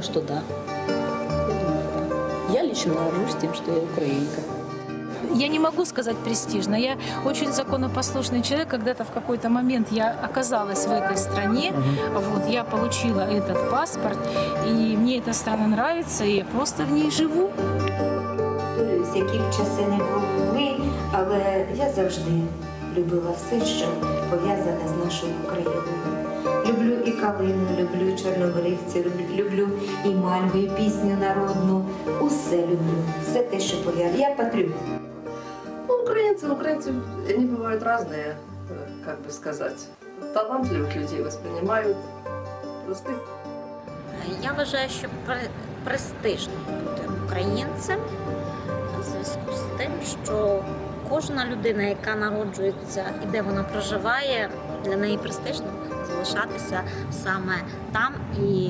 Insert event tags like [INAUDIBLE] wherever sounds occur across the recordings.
думаю, что да. Я думаю, да. Я лично горжусь тем, что я украинка. Я не могу сказать престижно. Я очень законопослушный человек. Когда-то в какой-то момент я оказалась в этой стране. Вот, я получила этот паспорт. И мне эта страна нравится. И я просто в ней живу. Б часи не були, але я завжди любила все, що пов'язане з нашою Україною. Люблю і калину, люблю і чорнобривці, люблю, люблю і мальву, і пісню народну. Усе люблю, все те, що пов'язане. Я патріот. Ну, украинцы, украинцы, они бывают разные, э, как бы сказать. Талантливых людей воспринимают простых. Я вважаю, що пре- престижно бути українцем у зв'язку з тим, що кожна людина, яка народжується і де вона проживає, для неї престижно залишатися саме там і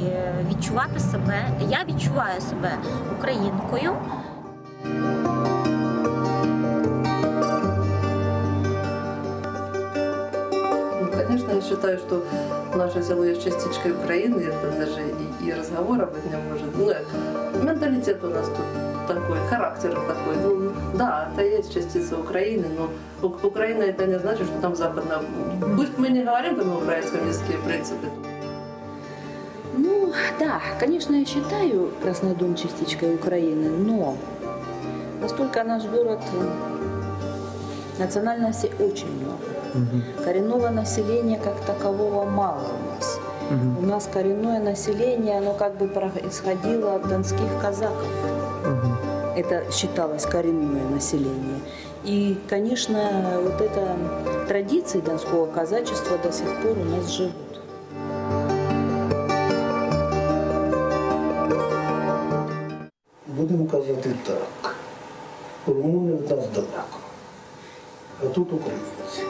відчувати себе. Я відчуваю себе українкою. Ну, конечно, я считаю, что наше село есть частичкой Украины, это даже и, и разговора быть не может. Ну, э, менталитет у нас тут такой, характер такой. Ну, да, это есть частица Украины, но Украина это не значит, что там западно. Пусть мы не говорим там украинском языке, в принципе, Ну, да, конечно, я считаю Краснодон частичкой Украины, но настолько наш город национальностей очень много. Коренного населения как такового мало у нас. У нас коренное население, оно как бы происходило от донских казаков Это считалось коренное население. И, конечно, вот это традиции донского казачества до сих пор у нас живут. Будемо казати так. Румуни від нас далеко. А тут українці.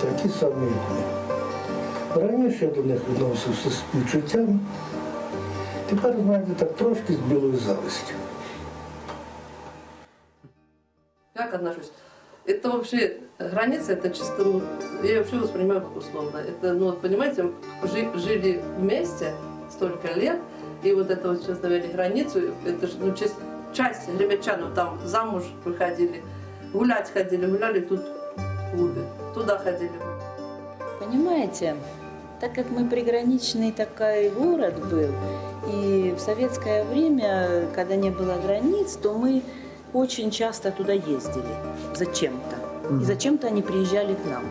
Такі самі, як ми. Раніше я до них відносився з співчуттям. Тепер, знаєте, так трошки з білою завистю. Как отношусь? Это вообще граница, это чисто, я вообще воспринимаю как условно. Это, ну, вот, понимаете, жи- жили вместе столько лет, и вот это вот сейчас навели границу, это же, ну, часть, часть гребячан, ну, там замуж выходили, гулять ходили, гуляли тут в клубе, туда ходили. Понимаете, так как мы приграничный такой город был, и в советское время, когда не было границ, то мы очень часто туда ездили зачем-то. И зачем-то они приезжали к нам.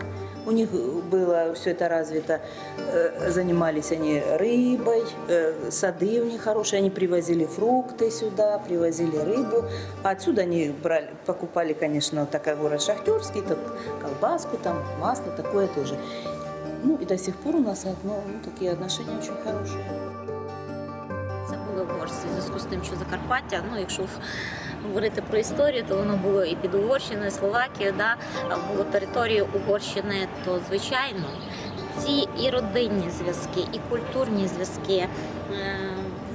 У них было все это развито, э, занимались они рыбой, э, сады у них хорошие, они привозили фрукты сюда, привозили рыбу. А отсюда они брали, покупали, конечно, такой город шахтерский, тут колбаску, там масло, такое тоже. Ну и до сих пор у нас ну, такие отношения очень хорошие. Це були угорці в зв'язку з тим, що Закарпаття, ну якщо говорити про історію, то воно було і під Угорщиною, Словакією, да, було територією Угорщини, то звичайно ці і родинні зв'язки, і культурні зв'язки, е,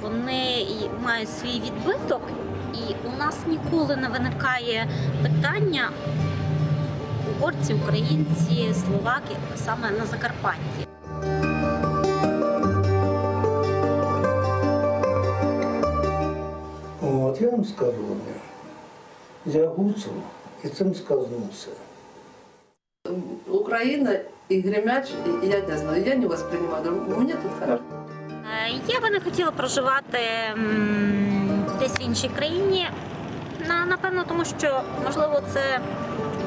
вони мають свій відбиток, і у нас ніколи не виникає питання угорці, українці, словаки саме на Закарпатті. Вам скажу. Я гуцул, і цим сказано все. Украина и Гремяч, я не знаю, я не воспринимаю, мне тут хорошо. Е, Я би не хотіла проживати десь в іншій країні. Напевно, тому що можливо це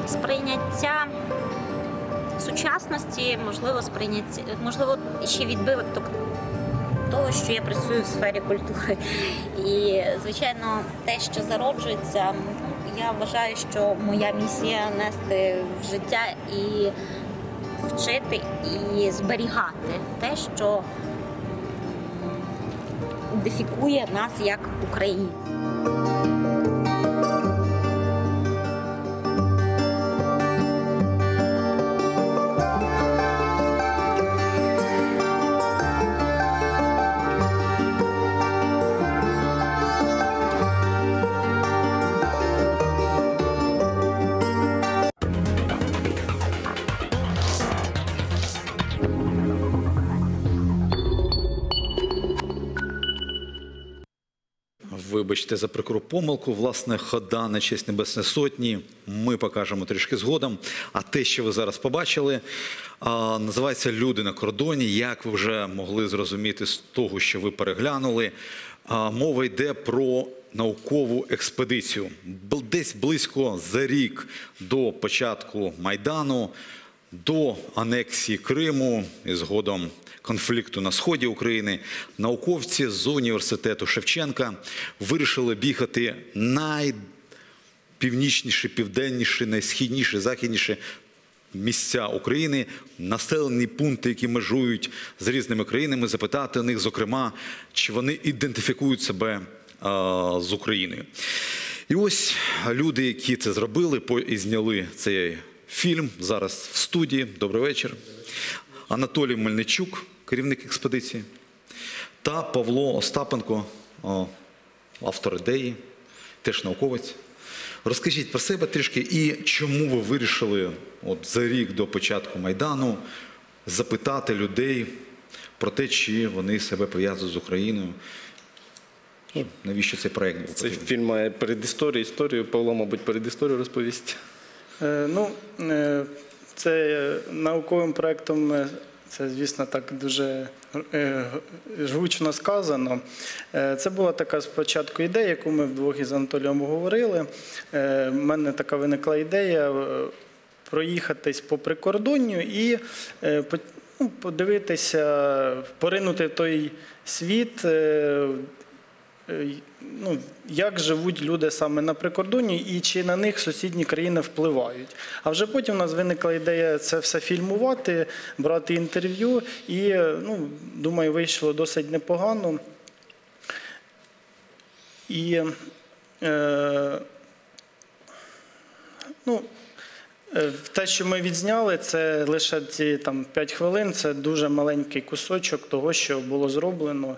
сприйняття сучасності, можливо, сприйняття, можливо, ще відбиток того, що я працюю в сфері культури. І, звичайно, те, що зароджується, я вважаю, що моя місія нести в життя і вчити і зберігати те, що ідентифікує нас як українців. Вибачте за прикру помилку. Власне, хода на честь Небесної Сотні ми покажемо трішки згодом. А те, що ви зараз побачили, називається Люди на кордоні. Як ви вже могли зрозуміти з того, що ви переглянули, мова йде про наукову експедицію. Десь близько за рік до початку Майдану до анексії Криму і згодом конфлікту на сході України науковці з університету Шевченка вирішили бігати найпівнічніші, південніші, найсхідніші, західніші місця України, населені пункти, які межують з різними країнами, запитати у них, зокрема, чи вони ідентифікують себе а, з Україною. І ось люди, які це зробили, і зняли цей фільм зараз в студії. Добрий вечір. Анатолій Мельничук, керівник експедиції, та Павло Остапенко, автор ідеї, теж науковець. Розкажіть про себе трішки і чому ви вирішили от, за рік до початку Майдану запитати людей про те, чи вони себе пов'язують з Україною. Навіщо цей проєкт Цей фільм має передісторію, історію. Павло, мабуть, передісторію розповість. Е, Ну, е, це науковим проєктом, е, це, звісно, так дуже жгучно сказано. Це була така спочатку ідея, яку ми вдвох із Анатолієм говорили. У мене така виникла ідея проїхатись по прикордонню і ну, подивитися, поринути в той світ. Е, ну, як живуть люди саме на прикордоні і чи на них сусідні країни впливають. А вже потім у нас виникла ідея це все фільмувати, брати інтерв'ю, і е, ну, думаю, вийшло досить непогано. І е, ну, е, те, що ми відзняли, це лише ці там 5 хвилин, це дуже маленький кусочок того, що було зроблено.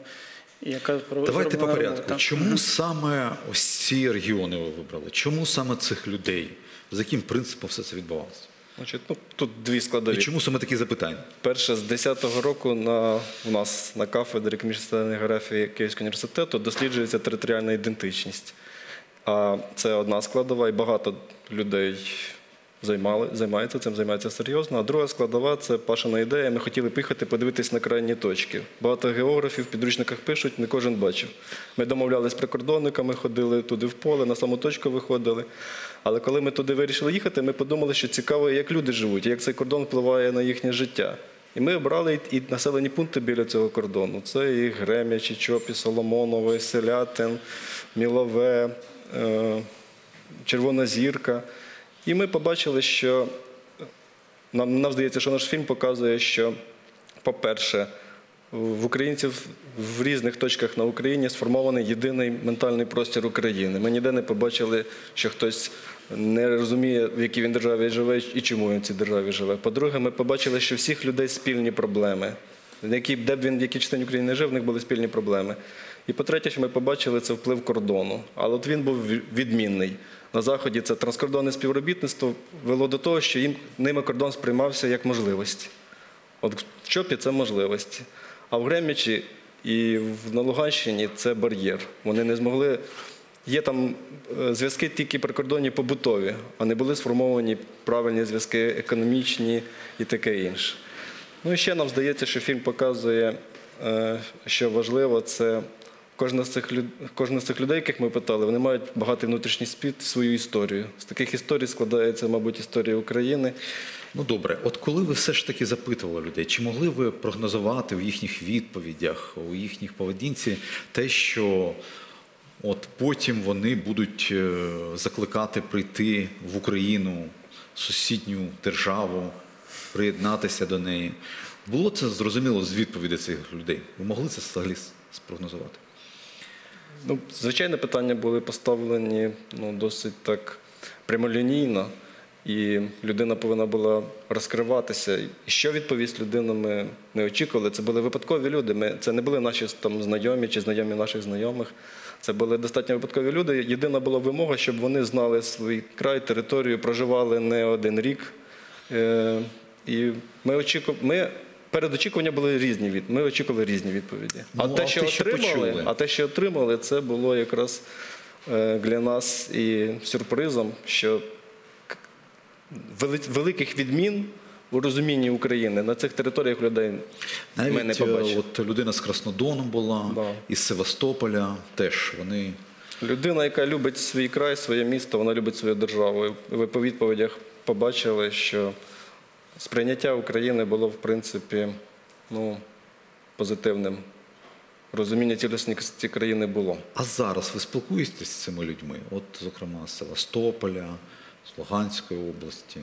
Яка Давайте по порядку. робота. Чому саме ось ці регіони ви вибрали? Чому саме цих людей? За яким принципом все це відбувалося? Значить, ну, тут дві складові. І чому саме такі запитання? Перше, з 10-го року на, у нас на кафедрі комісійної географії Київського університету досліджується територіальна ідентичність. А це одна складова, і багато людей займали, займаються цим, займаються серйозно. А друга складова це Пашина ідея. Ми хотіли поїхати подивитись на крайні точки. Багато географів в підручниках пишуть, не кожен бачив. Ми домовлялися з прикордонниками, ходили туди в поле, на саму точку виходили. Але коли ми туди вирішили їхати, ми подумали, що цікаво, як люди живуть, як цей кордон впливає на їхнє життя. І ми обрали і населені пункти біля цього кордону. Це і Грем'яч, і Чопі, Соломонове, Селятин, Мілове, е, Червона Зірка. І ми побачили, що нам, нам здається, що наш фільм показує, що, по-перше, в українців в різних точках на Україні сформований єдиний ментальний простір України. Ми ніде не побачили, що хтось не розуміє, в якій він державі живе і чому він в цій державі живе. По-друге, ми побачили, що всіх людей спільні проблеми. Які, де б він в якій частині України не жив, в них були спільні проблеми. І по-третє, що ми побачили, це вплив кордону. Але от він був відмінний. На Заході це транскордонне співробітництво вело до того, що їм ними кордон сприймався як можливість. От в Чопі це можливості. А в Гремячі і на Луганщині це бар'єр. Вони не змогли. Є там е, зв'язки тільки прикордонні побутові, а не були сформовані правильні зв'язки економічні і таке інше. Ну і ще нам здається, що фільм показує, е, що важливо, це кожна з цих люд... кожна з цих людей, яких ми питали, вони мають багатий внутрішній спіт, свою історію. З таких історій складається, мабуть, історія України. Ну добре, от коли ви все ж таки запитували людей, чи могли ви прогнозувати в їхніх відповідях, у їхніх поведінці те, що от потім вони будуть е, закликати прийти в Україну, сусідню державу, приєднатися до неї? Було це зрозуміло з відповідей цих людей? Ви могли це взагалі спрогнозувати? Ну, звичайно, питання були поставлені ну, досить так прямолінійно, і людина повинна була розкриватися. І що відповість людина, ми не очікували. Це були випадкові люди. Ми, це не були наші там, знайомі чи знайомі наших знайомих. Це були достатньо випадкові люди. Єдина була вимога, щоб вони знали свій край, територію, проживали не один рік. Е, і ми очікували. Передочікування були різні від. Ми очікували різні відповіді. А Ну, те, а що те, що отримали, а те, що отримали, це було якраз е, для нас і сюрпризом, що великих відмін у розумінні України на цих територіях людей ми не е, побачили. от людина з Краснодону була, Да. із Севастополя теж вони. Людина, яка любить свій край, своє місто, вона любить свою державу. Ви по відповідях побачили, що сприйняття України було, в принципі, ну, позитивним. Розуміння цілісності країни було. А зараз ви спілкуєтесь з цими людьми? От, зокрема, з Севастополя, з Луганської області.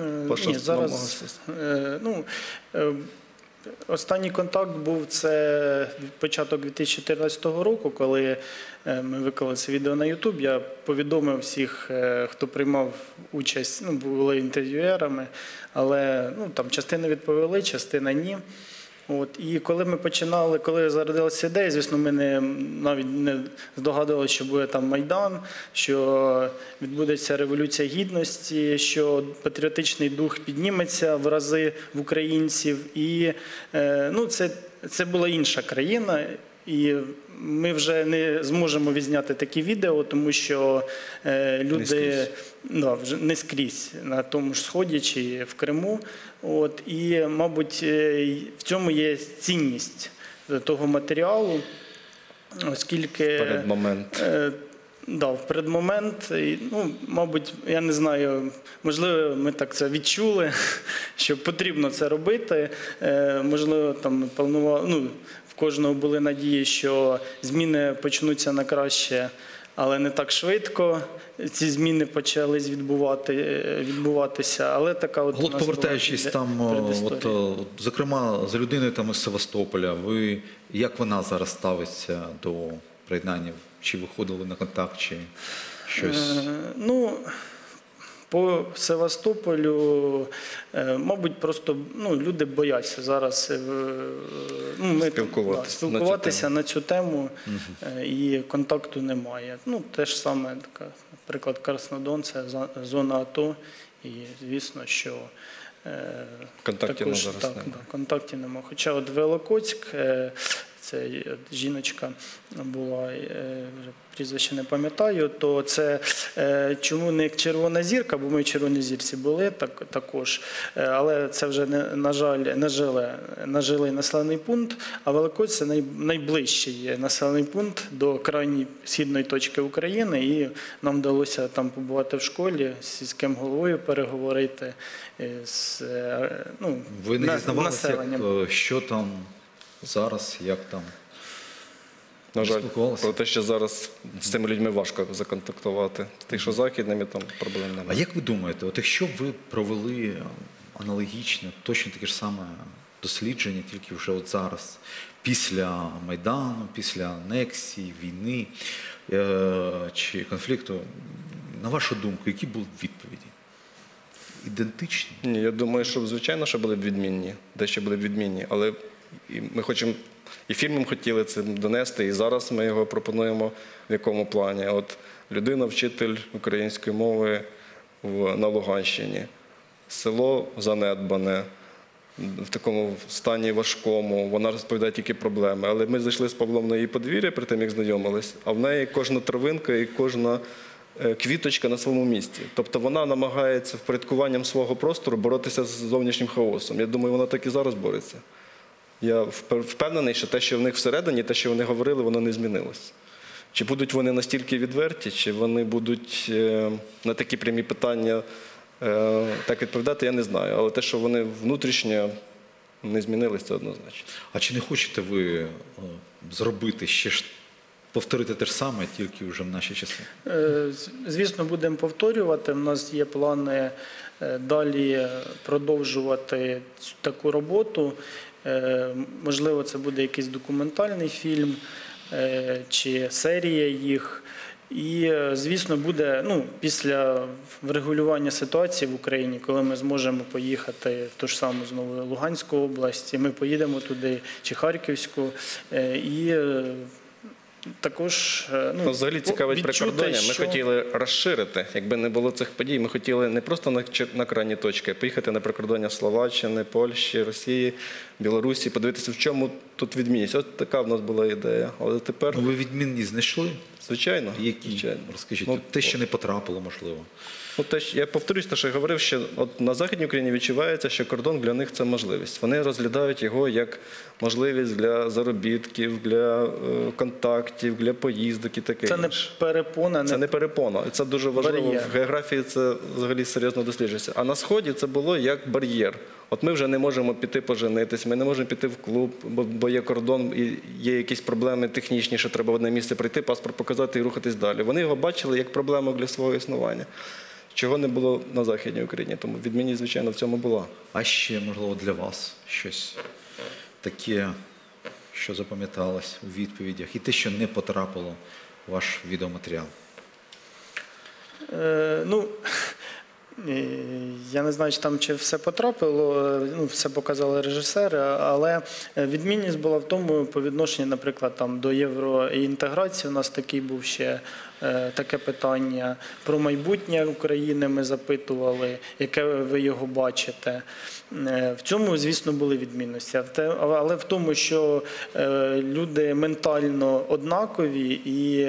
Е, Ні, зараз е, ну, е, останній контакт був це початок 2014 року, коли е, ми виклали це відео на YouTube. Я повідомив всіх, е, хто приймав участь, ну, були інтерв'юерами, але ну, там частина відповіли, частина ні. От, і коли ми починали, коли зародилася ідея, звісно, ми не, навіть не здогадувалися, що буде там Майдан, що відбудеться Революція Гідності, що патріотичний дух підніметься в рази в українців. І е, ну, це, це була інша країна. І ми вже не зможемо відзняти такі відео, тому що е, люди скрізь. да, вже не скрізь на тому ж сході чи в Криму. От і, мабуть, е, в цьому є цінність того матеріалу, оскільки Перед момент. Е, Да, в предмомент, і, ну, мабуть, я не знаю, можливо, ми так це відчули, [LAUGHS] що потрібно це робити. Е, можливо, там планували, ну, в кожного були надії, що зміни почнуться на краще, але не так швидко. Ці зміни почались відбувати, е, відбуватися. Але така от, от повертаючись була там, от, от, зокрема, за людиною там із Севастополя, ви як вона зараз ставиться до приєднання? Чи виходили на контакт, чи щось? Е, Ну, по Севастополю, е, мабуть, просто ну, люди бояться зараз е, ну, ми, Спілкуватися да, спілкуватися на цю тему, е, і контакту немає. Ну, те ж саме, така, наприклад, Краснодон це зона АТО, і звісно, що Контактів також, так, да, контактів немає. Хоча от Великоцьк, е, це жіночка була, е, вже прізвище не пам'ятаю, то це е, чому не Червона зірка, бо ми в Червоній зірці були так, також. Е, Але це вже не, на жаль, нажиле, нажилий населений пункт, а Великоць це най, найближчий населений пункт до крайньої східної точки України. І нам вдалося там побувати в школі, з сільським головою переговорити з ну, Ви не на- населенням. що там зараз, як там? На жаль, про те, що зараз з цими людьми важко законтактувати. Тих, що західними, там проблем немає. А як ви думаєте, от якщо б ви провели е, аналогічно, точно таке ж саме дослідження, тільки вже от зараз, після Майдану, після анексії, війни е, чи конфлікту, на вашу думку, які були б відповіді? Ідентичні? Ні, я думаю, що звичайно, що були б відмінні, дещо були б відмінні, але і ми хочемо, і фільмом хотіли це донести, і зараз ми його пропонуємо в якому плані. От людина, вчитель української мови в, на Луганщині, село занедбане, в такому стані важкому, вона розповідає тільки проблеми. Але ми зайшли з Павлом на її подвір'я перед тим, як знайомились, а в неї кожна травинка і кожна е, квіточка на своєму місці. Тобто вона намагається впорядкуванням свого простору боротися з зовнішнім хаосом. Я думаю, вона так і зараз бореться. Я впевнений, що те, що в них всередині, те, що вони говорили, воно не змінилось. Чи будуть вони настільки відверті, чи вони будуть е, на такі прямі питання е, так відповідати, я не знаю. Але те, що вони внутрішньо не змінились, це однозначно. А чи не хочете ви е, зробити ще ж повторити те ж саме, тільки вже в наші часи? Звісно, будемо повторювати. У нас є плани далі продовжувати таку роботу. Е, Можливо, це буде якийсь документальний фільм е, чи серія їх. І, е, звісно, буде ну, після врегулювання ситуації в Україні, коли ми зможемо поїхати в ту ж саму знову Луганську область, і ми поїдемо туди чи Харківську. І також ну, Ну, взагалі цікавить прикордоння. Ми що- хотіли розширити. Якби не було цих подій, ми хотіли не просто на, на крайні точки, а поїхати на прикордоння Словаччини, Польщі, Росії, Білорусі, подивитися, в чому тут відмінність. От така в нас була ідея. Але тепер, Ну, ви відмінність знайшли? звичайно, Які? звичайно. Розкажіть, Ну, те, що не потрапило, можливо. Ну, те, я повторюсь, те, що я говорив, що от на Західній Україні відчувається, що кордон для них це можливість. Вони розглядають його як можливість для заробітків, для е, контактів, для поїздок і таке. Це не інше. перепона, Це не не перепона. Це дуже важливо. Бар'єр. В географії це взагалі серйозно досліджується. А на сході це було як бар'єр. От ми вже не можемо піти поженитись, ми не можемо піти в клуб, бо, бо є кордон і є якісь проблеми технічні, що треба в одне місце прийти, паспорт показати і рухатись далі. Вони його бачили як проблему для свого існування, чого не було на Західній Україні. Тому відмінність, звичайно, в цьому була. А ще, можливо, для вас щось таке, що запам'яталось у відповідях, і те, що не потрапило в ваш відеоматеріал. Е, ну, я не знаю, чи там чи все потрапило, е, ну, все показали режисери, але е, відмінність була в тому, по відношенню, наприклад, там, до євроінтеграції. У нас такий був ще е, таке питання про майбутнє України ми запитували, яке ви його бачите. Е, В цьому, звісно, були відмінності. Але в тому, що е, люди ментально однакові і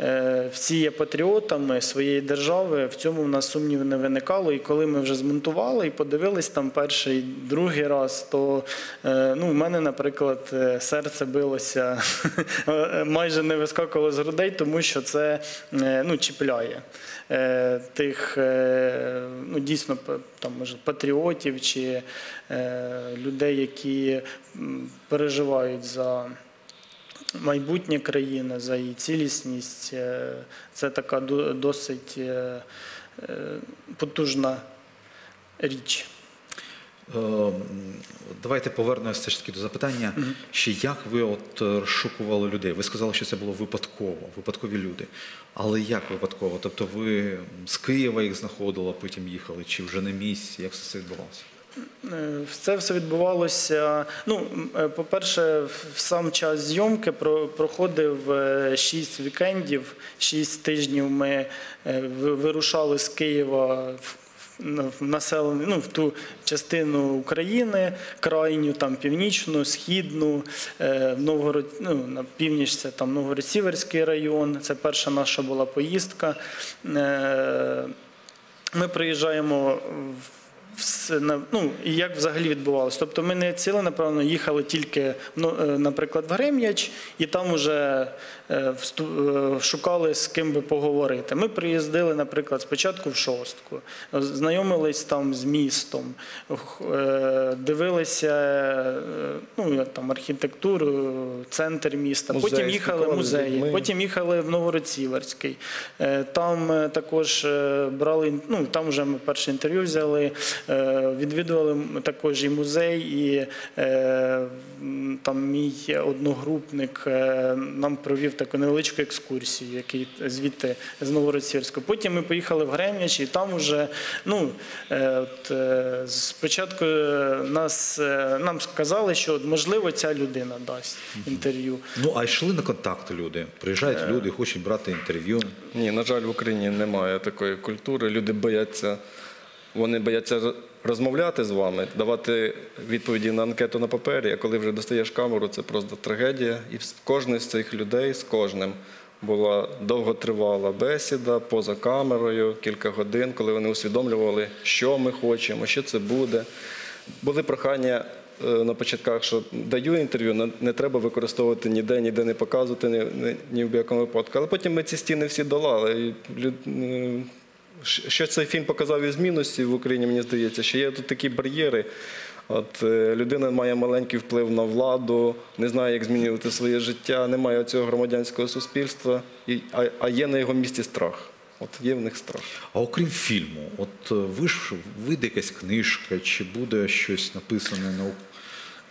е, всі є патріотами своєї держави, в цьому в нас сумнівів не виникало. І коли ми вже змонтували і подивились там перший, другий раз, то е, ну, в мене, наприклад, е, серце билося [LAUGHS] е, майже не вискакувало з грудей, тому що це е, ну, чіпляє е, тих е, ну, дійсно там, може, патріотів чи е, людей, які переживають за майбутнє країни, за її цілісність. Е, Це така досить е, е, потужна річ. Е, Давайте повернемося все ж таки до запитання, ще як ви от е, розшукували людей? Ви сказали, що це було випадково, випадкові люди. Але як випадково? Тобто ви з Києва їх знаходили, а потім їхали, чи вже на місці? Як все це відбувалося? Е, Це все відбувалося. Ну, по-перше, в сам час зйомки проходив е, шість вікендів, шість тижнів ми вирушали з Києва в. населену, ну, в ту частину України, крайню, там північну, східну, е, Новгород, ну, на північ це там Новгород-Сіверський район. Це перша наша була поїздка. Е, Ми приїжджаємо в ну, і як взагалі відбувалося. Тобто ми не ціле, напевно, їхали тільки, ну, е, наприклад, в Грем'яч, і там вже е, е, шукали з ким би поговорити. Ми приїздили, наприклад, спочатку в Шостку, знайомились там з містом, дивилися ну, там, архітектуру, центр міста, Музей, потім їхали в музеї, потім їхали в Новгород-Сіверський. Е, Там також брали, ну там вже ми перше інтерв'ю взяли, відвідували також і музей, і е, там мій одногрупник е, нам провів таку невеличку екскурсію, який звідти з Новгород-Сіверського. Потім ми поїхали в Грем'яч, і там вже ну, е, от, е, спочатку е, нас, е, нам сказали, що можливо ця людина дасть інтерв'ю. Ну, а йшли на контакти люди. Приїжджають люди, хочуть брати інтерв'ю. Ні, на жаль, в Україні немає такої культури. Люди бояться, вони бояться розмовляти з вами, давати відповіді на анкету на папері. А коли вже достаєш камеру, це просто трагедія. І кожен з цих людей з кожним була довготривала бесіда поза камерою, кілька годин, коли вони усвідомлювали, що ми хочемо, що це буде. Були прохання е, на початках, що даю інтерв'ю, не- треба використовувати ніде, ніде не показувати, ні, ні, в якому випадку. Але потім ми ці стіни всі долали. І що цей фільм показав із мінусів в Україні, мені здається, що є тут такі бар'єри. От е, людина має маленький вплив на владу, не знає, як змінювати своє життя, немає цього громадянського суспільства, і, а, а є на його місці страх. От є в них страх. А окрім фільму, от е, ви ж вийде якась книжка, чи буде щось написане на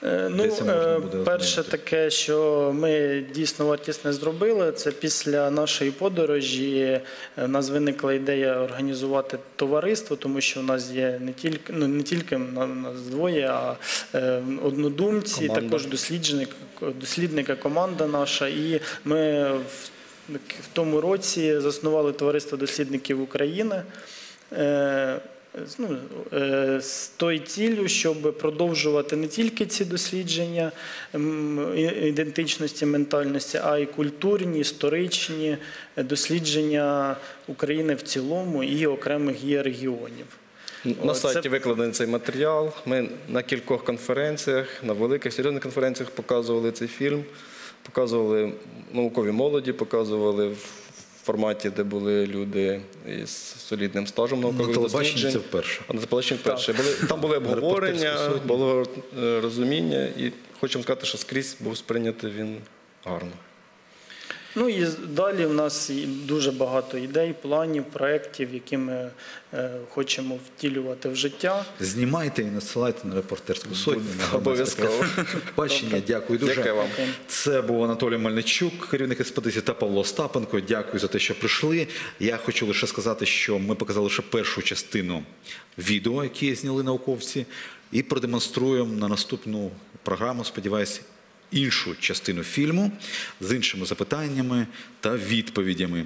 Ну, це можна е, перше таке, що ми дійсно вартісне зробили, це після нашої подорожі е, в нас виникла ідея організувати товариство, тому що в нас є не тільки ну не тільки на- нас двоє, а е, однодумці, Команда. також досліджник, дослідника команда наша. І ми в тому році заснували товариство дослідників України. Е, з- ну, е, з тою ціллю, щоб продовжувати не тільки ці дослідження ідентичності, ментальності, а й культурні, історичні е, дослідження України в цілому і окремих її регіонів. На це- сайті викладений цей матеріал. Ми на кількох конференціях, на великих серйозних конференціях показували цей фільм, показували наукові молоді, показували в форматі, де були люди із солідним стажем На наукових телебаченні досліджень. це вперше. А на телебаченні вперше. Були, там були обговорення, було е, розуміння, і хочемо сказати, що скрізь був сприйнятий він гарно. Ну і далі в нас дуже багато ідей, планів, проєктів, які ми е, хочемо втілювати в життя. Знімайте і насилайте на репортерську сотню. Обов'язково. [LAUGHS] Бачення, дякую дуже. Дякую вам. Це був Анатолій Мельничук, керівник експедиції, та Павло Остапенко. Дякую за те, що прийшли. Я хочу лише сказати, що ми показали лише першу частину відео, які зняли науковці, і продемонструємо на наступну програму, сподіваюся, іншу частину фільму з іншими запитаннями та відповідями.